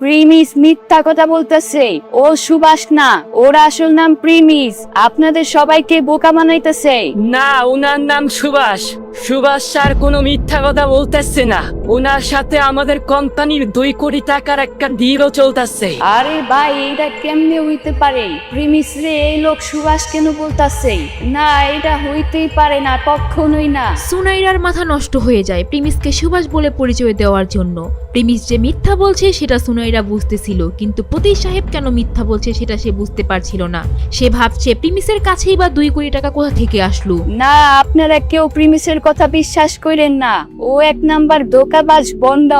Premise মিথ্যা কথা বলতেছে। ও সুভাষ না ওর আসল নাম প্রিমিস। আপনাদের সবাইকে বোকা বানাইতেছে। না ওনার নাম সুভাষ। সুভাষ স্যার কোনো মিথ্যা কথা বলতেছে না। ওনার সাথে আমাদের কোম্পানির দুই কোটি টাকার একটা ডিলও চলতেছে। আরে ভাই এটা কেমনে হইতে পারে? প্রিমিস রে এই লোক সুভাষ কেন বলতাছে? না এটা হইতেই পারে না কখনোই না। সুনাইরার মাথা নষ্ট হয়ে যায় প্রিমিসকে সুভাষ বলে পরিচয় দেওয়ার জন্য। প্রিমিস যে মিথ্যা বলছে, সেটা সুনাইরা বুঝতেছিল, কিন্তু প্রতীক সাহেব কেন মিথ্যা বলছে সেটা সে বুঝতে পারছিল না। সে ভাবছে, প্রিমিসের কাছেই বা দুই কোটি টাকা কোথা থেকে আসলো? না, আপনারা কেউ প্রিমিসের কথা বিশ্বাস করেন না। ও এক নাম্বার দোকাবাজ বন্ধ।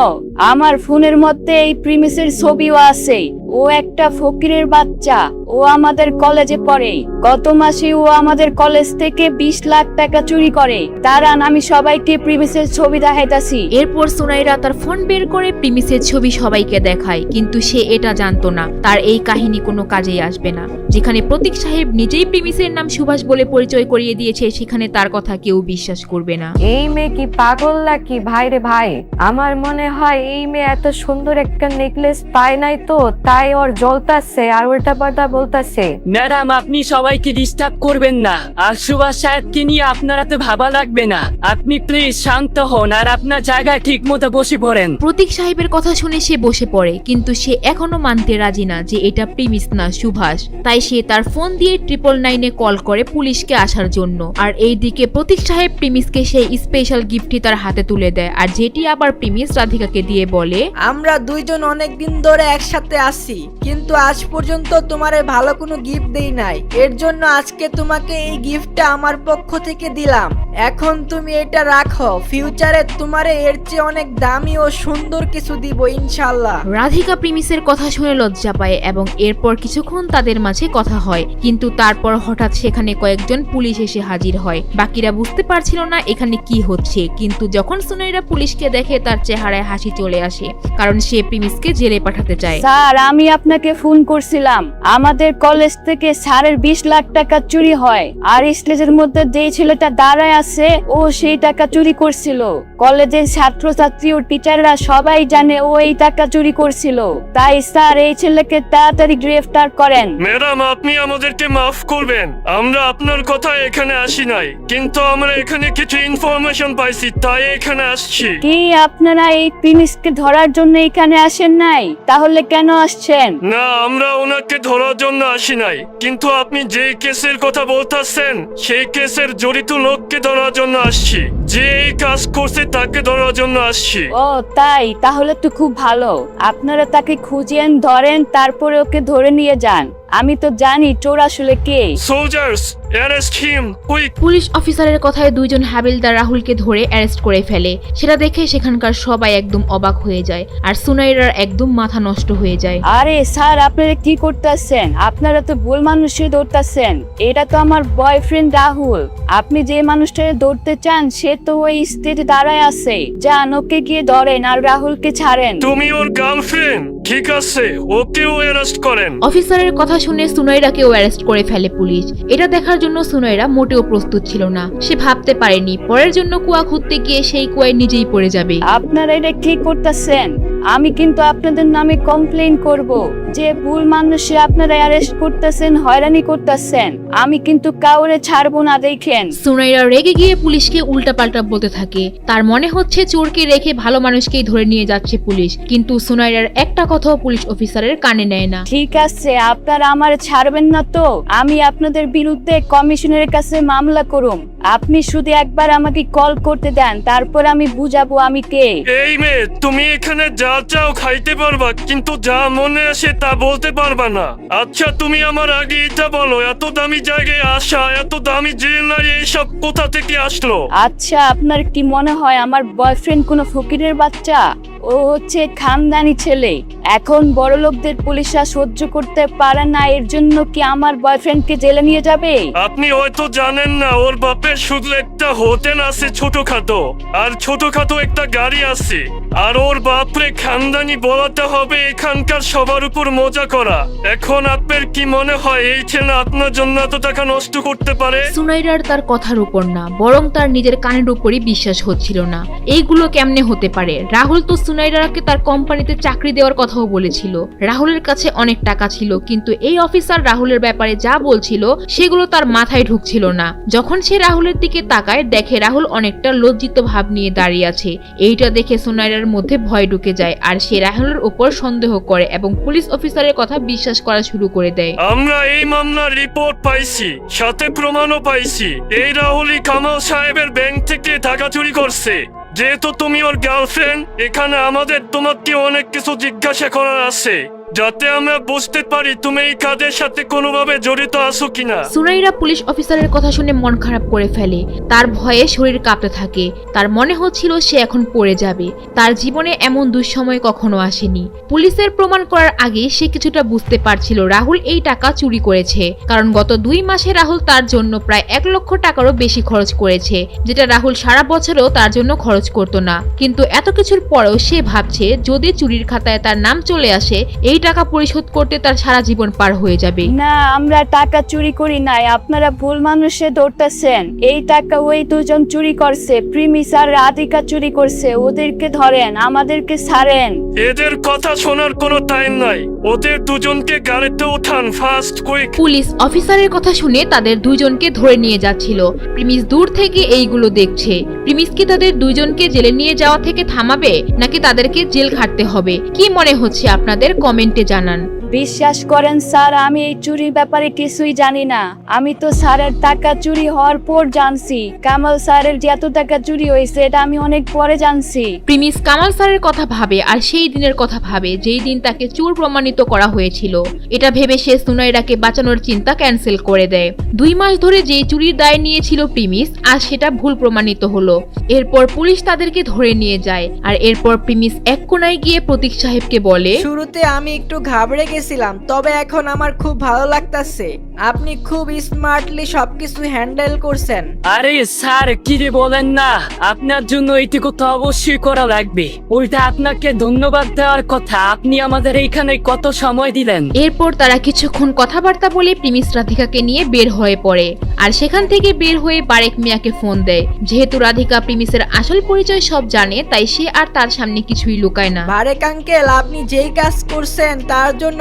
আমার ফোনের মধ্যে এই প্রিমিসের ছবিও আছে। ও একটা ফকিরের বাচ্চা। ও আমাদের কলেজে পড়ে। গত মাসে ও আমাদের কলেজ থেকে বিশ লাখ টাকা চুরি করে। দাঁড়ান আমি সবাইকে প্রিমিসের ছবি দেখাইতাছি। এরপর সুনাইরা তার ফোন বের করে প্রিমিসের ছবি সবাইকে দেখায় কিন্তু সে এটা জানতো না। তার এই কাহিনী কোনো কাজেই আসবে না। যেখানে প্রতীক সাহেব নিজেই প্রিমিসের নাম সুভাষ বলে পরিচয় করিয়ে দিয়েছে সেখানে তার কথা কেউ বিশ্বাস করবে না। এই মেয়ে কি পাগল নাকি? ভাই রে ভাই আমার মনে হয় এই মেয়ে এত সুন্দর একটা নেকলেস পায় নাই তো তাই ওর জ্বলতাছে আর উল্টা পাল্টা বলতাছে। ম্যাডাম আপনি সবাইকে ডিস্টার্ব করবেন না। আর সুভাষ সাহেবকে নিয়ে আপনারা তো ভাবা লাগবে না। আপনি প্লিজ শান্ত হন আর আপনার জায়গায় ঠিক মতো বসে পড়েন। প্রতীক সাহেবের কথা শুনে সে বসে পড়ে কিন্তু সে এখনও মানতে রাজি না যে এটা প্রিমিস না সুভাষ। তাই সে তার ফোন দিয়ে ট্রিপল নাইনে কল করে পুলিশকে আসার জন্য। আর এইদিকে প্রতীক সাহেব প্রিমিসকে সেই স্পেশাল গিফটটি তার হাতে তুলে দেয়। আর যেটি আবার প্রিমিস রাধিকাকে দিয়ে বলে আমরা দুইজন অনেক দিন ধরে একসাথে আছি কিন্তু আজ পর্যন্ত তোমারে ভালো কোনো গিফট দেই নাই। এর জন্য আজকে তোমাকে এই গিফটটা আমার পক্ষ থেকে দিলাম। এখন তুমি এটা রাখো। ফিউচারে তোমারে এর চেয়ে অনেক দামি ও সুন্দর কিছু দিব ইনশাল্লাহ রাধিকা প্রিমিসের কথা শুনে লজ্জা পায় এবং এরপর কিছুক্ষণ তাদের মাঝে কথা হয়। কিন্তু তারপর হঠাৎ সেখানে কয়েকজন পুলিশ এসে হাজির হয়। বাকিরা বুঝতে পারছিল না এখানে কি হচ্ছে। কিন্তু যখন সুনাইরা পুলিশকে দেখে তার চেহারায় হাসি চলে আসে। কারণ সে প্রিমিসকে জেলে পাঠাতে চায়। স্যার আমি আপনাকে ফোন করছিলাম। আমাদের কলেজ থেকে স্যারের বিশ লাখ টাকা চুরি হয়। আর স্টেজের মধ্যে যে ছেলেটা দাঁড়ায় আছে ও সেই টাকা চুরি করছিল। কলেজের ছাত্রছাত্রী ও টিচাররা সবাই জানে ও এই টাকা চুরি করছিল। তাই স্যার এই ছেলেকে তাড়াতাড়ি গ্রেফতার করেন। ম্যাডাম আপনি আমাদেরকে মাফ করবেন। আমরা আপনার কথা এখানে আসি নাই। কিন্তু আমরা এখানে কিছু ইনফরমেশন পাইছি তাই এখানে আসছি। কি আপনারা এই প্রিমিসকে ধরার জন্য এখানে আসেন নাই? তাহলে কেন আসছেন? না আমরা ওনাকে ধরার জন্য আসি নাই। কিন্তু আপনি যে কেসের কথা বলতেছেন, সেই কেসের জড়িত লোককে ধরার জন্য আসছি। যে এই কাজ করছে তাকে ধরার জন্য আসছি। ও তাই? তাহলে তো খুব ভালো। আপনারা তাকে খুঁজেন ধরেন তারপরে ওকে ধরে নিয়ে যান। আমি তো জানি চোর আসলে কে। Soldiers arrest him quick police অফিসারের কথায় দুইজন হাবিলদার রাহুলকে ধরে অ্যারেস্ট করে ফেলে। সেটা দেখে সেখানকার সবাই একদম অবাক হয়ে যায় আর সুনাইরার একদম মাথা নষ্ট হয়ে যায়। আরে স্যার আপনারা কি করতেছেন? আপনারা তো ভুল মানুষে দৌড়তেছেন এটা তো আমার বয়ফ্রেন্ড রাহুল। আপনি যে মানুষটাকে দৌড়তে চান সে তো ওই স্টেজে দাঁড়ায় আছে যান ওকে গিয়ে ধরেন আর রাহুলকে ছাড়েন। তুমি ওর গার্লফ্রেন্ড ঠিক আছে ওকেও অ্যারেস্ট করেন। অফিসারের কথা শুনে সুনয়রাকেও অ্যারেস্ট করে ফেলে পুলিশ। এটা দেখার জন্য সুনয়রা মোটেও প্রস্তুত ছিল না। সে ভাবতে পারেনি পরের জন্য কুয়া খুঁজতে গিয়ে সেই কুয়ায় নিজেই পড়ে যাবে। আপনারা এটা কি করতেছেন। আমি কিন্তু আপনাদের নামে কমপ্লেন করব। যে ভুল মানুষে আপনারা অ্যারেস্ট করতেছেন হয়রানি করতেছেন আমি কিন্তু কাউরে ছাড়বো না দেখেন। সুনাইরা রেগে গিয়ে পুলিশকে উল্টাপাল্টা বলতে থাকে। তার মনে হচ্ছে চোরকে রেখে ভালো মানুষকেই ধরে নিয়ে যাচ্ছে পুলিশ কিন্তু সুনাইরার একটা কথাও পুলিশ অফিসারের কানে নেয় না। ঠিক আছে আপনারা আমার ছাড়বেন না তো। আমি আপনাদের বিরুদ্ধে কমিশনের কাছে মামলা করুম। আপনি শুধু একবার আমাকে কল করতে দেন তারপর আমি বুঝাবো আমি কে। এই মেয়ে তুমি এখানে যা চাও খাইতে পারবা কিন্তু যা মনে আসে তা বলতে পারবা না। আচ্ছা তুমি আমার আগে এটা বলো, এত দামি জায়গায় আসা, এত দামি জুয়েলারি এইসব কোথা থেকে আসলো? আচ্ছা আপনার কি মনে হয় আমার বয়ফ্রেন্ড কোনো ফকিরের বাচ্চা? ও হচ্ছে খানদানি ছেলে। এখন বড় লোকদের পুলিশরা সহ্য করতে পারে না এর জন্য কি আমার বয়ফ্রেন্ডকে জেলে নিয়ে যাবে? আপনি হয়তো জানেন না ওর বাপের শুধু একটা হোটেল আছে ছোটখাটো আর ছোটখাটো একটা গাড়ি আছে। আর ওর বাপরে খানদানি বলাতে হবে এখানকার সবার উপর মজা করা। এখন আপনার কি মনে হয় এই ছেলে আপনার জন্য এত টাকা নষ্ট করতে পারে? সুনাইরার তার কথার উপর না বরং তার নিজের কানের উপরই বিশ্বাস হচ্ছিল না। এইগুলো কেমনে হতে পারে? রাহুল তো সুনাইরাকে তার কোম্পানিতে চাকরি দেওয়ার কথাও বলেছিল। রাহুলের কাছে অনেক টাকা ছিল, কিন্তু এই অফিসার রাহুলের ব্যাপারে যা বলছিল, সেগুলো তার মাথায় ঢুকছিল না। যখন সে রাহুলের দিকে তাকায়, দেখে রাহুল অনেকটা লজ্জিত ভাব নিয়ে দাঁড়িয়ে আছে। এইটা দেখে সুনাইরার মধ্যে ভয় ঢুকে যায়, আর সে রাহুলের উপর সন্দেহ করে এবং পুলিশ অফিসারের কথা বিশ্বাস করা শুরু করে দেয়। আমরা এই মামলার রিপোর্ট পাইছি, সাথে প্রমাণও পাইছি। এই রাহুলই কামাল সাহেবের ব্যাংক থেকে টাকা চুরি করছে। যেহেতু তুমি ওর গার্লফ্রেন্ড এখানে আমাদের তোমাকে অনেক কিছু জিজ্ঞাসা করার আছে। যাতে আমরা বুঝতে পারি তুমি এই কাজের সাথে কোনোভাবে জড়িত আছো কিনা। সুনাইরা পুলিশ অফিসারের কথা শুনে মন খারাপ করে ফেলে। তার ভয়ে শরীর কাঁপতে থাকে। তার মনে হচ্ছিল সে এখন পড়ে যাবে। তার জীবনে এমন দুঃসময় কখনো আসেনি। পুলিশের প্রমাণ করার আগে সে কিছুটা বুঝতে পারছিল রাহুল এই টাকা চুরি করেছে। কারণ গত দুই মাসে রাহুল তার জন্য প্রায় এক লক্ষ টাকারও বেশি খরচ করেছে, যেটা রাহুল সারা বছরও তার জন্য খরচ করতো না। কিন্তু এত কিছুর পরেও সে ভাবছে, যদি চুরির খাতায় তার নাম চলে আসে, এই টাকা পরিশোধ করতে তার সারা জীবন পার হয়ে যাবে। না আমরা টাকা চুরি করি নাই। আপনারা ভুল মানুষে ধরতেছেন। এই টাকা ওই দুজন চুরি করছে। প্রিমিস আর রাধিকা চুরি করছে। ওদেরকে ধরেন আমাদেরকে ছাড়েন। এদের কথা শোনার কোনো টাইম নাই। ওদের দুজনকে গাড়িতে উঠান ফাস্ট কুইক পুলিশ অফিসারের কথা শুনে তাদের দুজনকে ধরে নিয়ে যাচ্ছিল। প্রিমিস দূর থেকে এইগুলো দেখছে। প্রিমিস কি তাদের দুজনকে জেলে নিয়ে যাওয়া থেকে থামাবে, নাকি তাদেরকে জেল খাটতে হবে? কি মনে হচ্ছে আপনাদের? কমেন্টে জানান। বিশ্বাস করেন স্যার আমি এই চুরির ব্যাপারে কিছুই জানি না। আমি তো স্যারের টাকা চুরি হওয়ার পর জানছি। কামাল স্যারের যে এত টাকা চুরি হয়েছে এটা আমি অনেক পরে জানছি। প্রিমিস কামাল স্যারের কথা ভাবে আর সেই দিনের কথা ভাবে যেই দিন তাকে চুর প্রমাণিত করা হয়েছিল। এটা ভেবে সে সুনাইরাকে বাঁচানোর চিন্তা ক্যান্সেল করে দেয়। দুই মাস ধরে যে চুরির দায় নিয়েছিল প্রিমিস আর সেটা ভুল প্রমাণিত হলো। এরপর পুলিশ তাদেরকে ধরে নিয়ে যায়। আর এরপর প্রিমিস এক কোনায় গিয়ে প্রতীক সাহেবকে বলে শুরুতে আমি একটু ঘাবড়ে গেছিলাম তবে এখন আমার খুব ভালো লাগতাছে। আপনি খুব স্মার্টলি সবকিছু হ্যান্ডেল করছেন। আরে স্যার কি যে বলেন না। আপনার জন্য এইটুকু তো অবশ্যই করা লাগবে। ওইটা আপনাকে ধন্যবাদ দেওয়ার কথা আপনি আমাদের এইখানে কত সময় দিলেন? এরপর তারা কিছুক্ষণ কথাবার্তা বলে প্রিমিস রাধিকাকে নিয়ে বের হয়ে পড়ে। আর সেখান থেকে বের হয়ে বারেক মিয়াকে ফোন দেয়। যেহেতু রাধিকা প্রিমিসের আসল পরিচয় সব জানে তাই সে আর তার সামনে কিছুই লুকায় না। বারেক আঙ্কেল আপনি যেই কাজ করছেন তার জন্য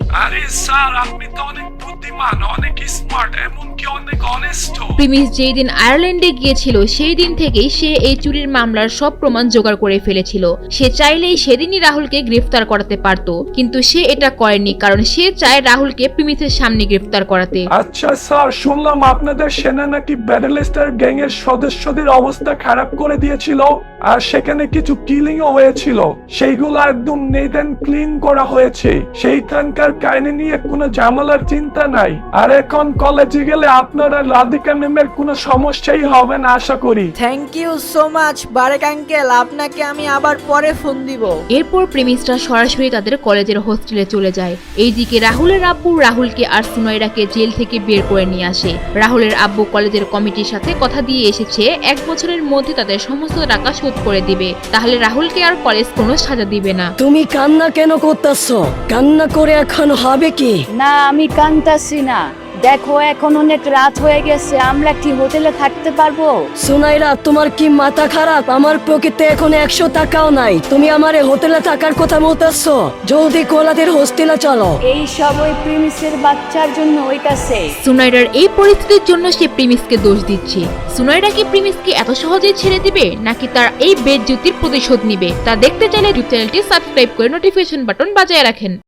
আরে স্যার আপনি তো অনেক বুদ্ধিমান অনেক স্মার্ট এমনকি অনেক অনেস্ট প্রিমিস যেই দিন আয়ারল্যান্ডে গিয়েছিল সেই দিন থেকেই সে এই চুরির মামলার সব প্রমাণ জোগাড় করে ফেলেছিল। সে চাইলেই সেদিনই রাহুলকে গ্রেফতার করাতে পারত কিন্তু সে এটা করেনি কারণ সে চায় রাহুলকে প্রিমিসের সামনে গ্রেফতার করাতে। আচ্ছা স্যার শুনলাম আপনাদের সেনা নাকি ব্যাডেলেস্টার গ্যাং এর সদস্যদের অবস্থা খারাপ করে দিয়েছিল আর সেখানে কিছু কিলিংও হয়েছিল। সেইগুলো একদম অ্যান্ড ক্লিন করা হয়েছে। সেইখানকার কাহিনী নিয়ে কোনো ঝামেলার চিন্তা নাই। আর এখন কলেজে গেলে আপনারা রাধিকা ম্যামের কোনো সমস্যাই হবে না আশা করি। Thank you so much Barek uncle. আপনাকে আমি আবার পরে ফোন দিব। এরপর প্রেমিসরা সরাসরি তাদের কলেজের হোস্টেলে চলে যায়। এইদিকে রাহুলের আব্বু রাহুলকে আর সুনয়রাকে জেল থেকে বের করে নিয়ে আসে। রাহুলের আব্বু কলেজের কমিটির সাথে কথা দিয়ে এসেছে এক বছরের মধ্যে তাদের সমস্ত টাকা শোধ করে দিবে। তাহলে রাহুলকে আর কলেজ কোনো সাজা দিবে না। তুমি কান্না কেন করতেছ? কান্না করে এখন হবে কি? না আমি কান্তাছি না। দেখো এখন অনেক রাত হয়ে গেছে আমরা কি হোটেলে থাকতে পারব? সুনাইরা তোমার কি মাথা খারাপ? আমার প্রকৃতি এখন একশো টাকাও নাই। তুমি আমার হোটেলে থাকার কথা বলতেছ? জলদি কোলাদের হোস্টেলে চলো। এই সব ওই প্রিমিসের বাচ্চার জন্য হইতাছে সুনাইরার এই পরিস্থিতির জন্য সে প্রিমিসকে দোষ দিচ্ছে। সুনয়রা কি প্রিমিসকে এত সহজেই ছেড়ে দিবে নাকি তার এই বেদ বেজ্জুতির প্রতিশোধ নিবে? তা দেখতে চাইলে চ্যানেলটি সাবস্ক্রাইব করে নোটিফিকেশন বাটন বাজায় রাখেন।